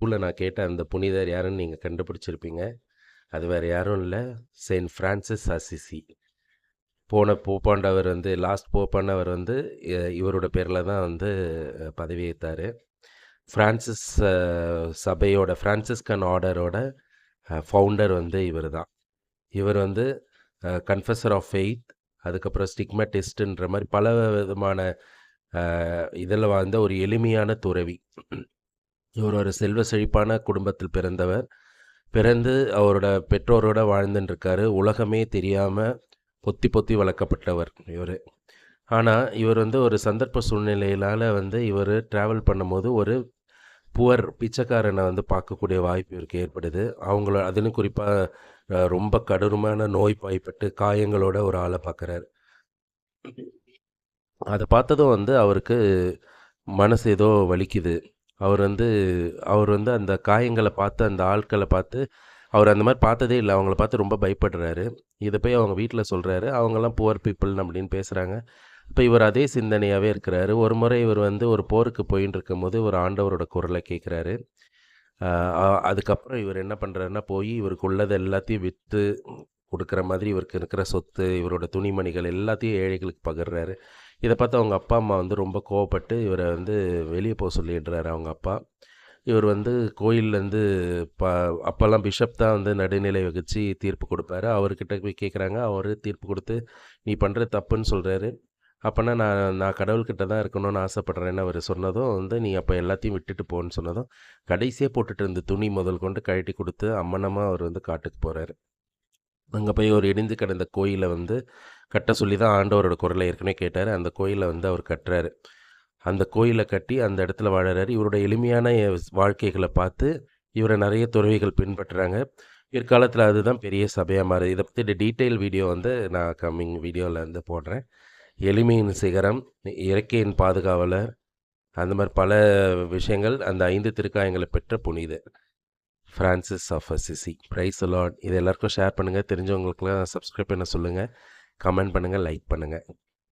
ஸ்கூலில் நான் கேட்ட அந்த புனிதர் யாருன்னு நீங்கள் கண்டுபிடிச்சிருப்பீங்க. அது வேறு யாரும் இல்லை. Saint Francis Assisi. போன போப்பாண்டவர் வந்து லாஸ்ட் போப்பாண்டவர் வந்து இ- இவரோட பேரில் தான் வந்து பதவியேற்றார் பதவி ஏற்றார் ஃப்ரான்சிஸ் சபையோட ஃப்ரான்சிஸ்கன் ஆர்டரோட ஃபவுண்டர் வந்து இவர் தான். இவர் வந்து கன்ஃபஸர் ஆஃப் ஃபெய்த் அதுக்கப்புறம் ஸ்டிக்மட்டிஸ்ட்ன்ற மாதிரி பல விதமான இதில் வாழ்ந்த ஒரு எளிமையான துறவி. இவர் ஒரு செல்வ செழிப்பான குடும்பத்தில் பிறந்தவர். பிறந்து அவரோட பெற்றோரோட வாழ்ந்துன்னு இருக்காரு உலகமே தெரியாமல் பொத்தி பொத்தி வளர்க்கப்பட்டவர் இவர். ஆனால் இவர் வந்து ஒரு சந்தர்ப்ப சூழ்நிலையினால் வந்து இவர் ட்ராவல் பண்ணும்போது ஒரு புவர் பிச்சைக்காரனை வந்து பார்க்கக்கூடிய வாய்ப்பு இவருக்கு ஏற்படுது. அவங்கள அதுன்னு குறிப்பாக ரொம்ப கடுமையான நோய் பாய்ப்பட்டு காயங்களோட ஒரு ஆளை பார்க்குறாரு. அதை பார்த்ததும் வந்து அவருக்கு மனசு ஏதோ வலிக்குது. அவர் வந்து அவர் வந்து அந்த காயங்களை பார்த்து அந்த ஆட்களை பார்த்து அவர் அந்த மாதிரி பார்த்ததே இல்லை. அவங்கள பார்த்து ரொம்ப பயப்படுறாரு. இதை போய் அவங்க வீட்டில் சொல்கிறாரு அவங்கெல்லாம் புவர் பீப்புள் அப்படின்னு பேசுகிறாங்க இப்போ இவர் அதே சிந்தனையாகவே இருக்கிறாரு. ஒரு முறை இவர் வந்து ஒரு போருக்கு போயின்னு இருக்கும்போது ஒரு ஆண்டவரோட குரலை கேட்குறாரு. அதுக்கப்புறம் இவர் என்ன பண்ணுறாருன்னா போய் இவருக்கு உள்ளதை எல்லாத்தையும் விற்று கொடுக்குற மாதிரி இவருக்கு இருக்கிற சொத்து இவரோட துணிமணிகள் எல்லாத்தையும் ஏழைகளுக்கு பகிர்றாரு. இதை பார்த்து அவங்க அப்பா அம்மா வந்து ரொம்ப கோவப்பட்டு இவரை வந்து வெளியே போக சொல்லிடுறாரு அவங்க அப்பா. இவர் வந்து கோயில்லேருந்து ப அப்போல்லாம் பிஷப் தான் வந்து நடுநிலை வகித்து தீர்ப்பு கொடுப்பாரு. அவர்கிட்ட போய் கேட்குறாங்க அவர் தீர்ப்பு கொடுத்து நீ பண்ணுற தப்புன்னு சொல்கிறாரு அப்போனா நான் நான் கடவுள்கிட்ட தான் இருக்கணும்னு ஆசைப்பட்றேன்னு அவர் சொன்னதும் வந்து நீ அப்போ எல்லாத்தையும் விட்டுட்டு போன்னு சொன்னதும் கடைசியாக போட்டுட்டு இருந்த துணி முதல் கொண்டு கழட்டி கொடுத்து அம்மனமாக அவர் வந்து காட்டுக்கு போகிறாரு அங்கே போய் ஒரு இடிந்து கிடந்த கோயிலை வந்து கட்ட சொல்லி தான் ஆண்டவரோட குரலை ஏற்கனவே கேட்டார். அந்த கோயிலை வந்து அவர் கட்டுறாரு. அந்த கோயிலை கட்டி அந்த இடத்துல வாழறாரு. இவரோட எளிமையான வாழ்க்கைகளை பார்த்து இவரை நிறைய துறவிகள் பின்பற்றுறாங்க. பிற்காலத்தில் அதுதான் பெரிய சபையாக மாறுது. இதை பற்றி டீட்டெயில் வீடியோ வந்து நான் கம்மிங் வீடியோவில் வந்து போடுறேன். எளிமையின் சிகரம் இயற்கையின் பாதுகாவலர் அந்த மாதிரி பல விஷயங்கள் அந்த ஐந்து திருக்காயங்களை பெற்ற புனிதர். Francis of Assisi praise Lord இது எல்லாருக்கும் ஷேர் பண்ணுங்கள் தெரிஞ்சவங்களுக்குலாம் சப்ஸ்கிரைப் பண்ண சொல்லுங்கள் கமெண்ட் பண்ணுங்கள் லைக் பண்ணுங்கள்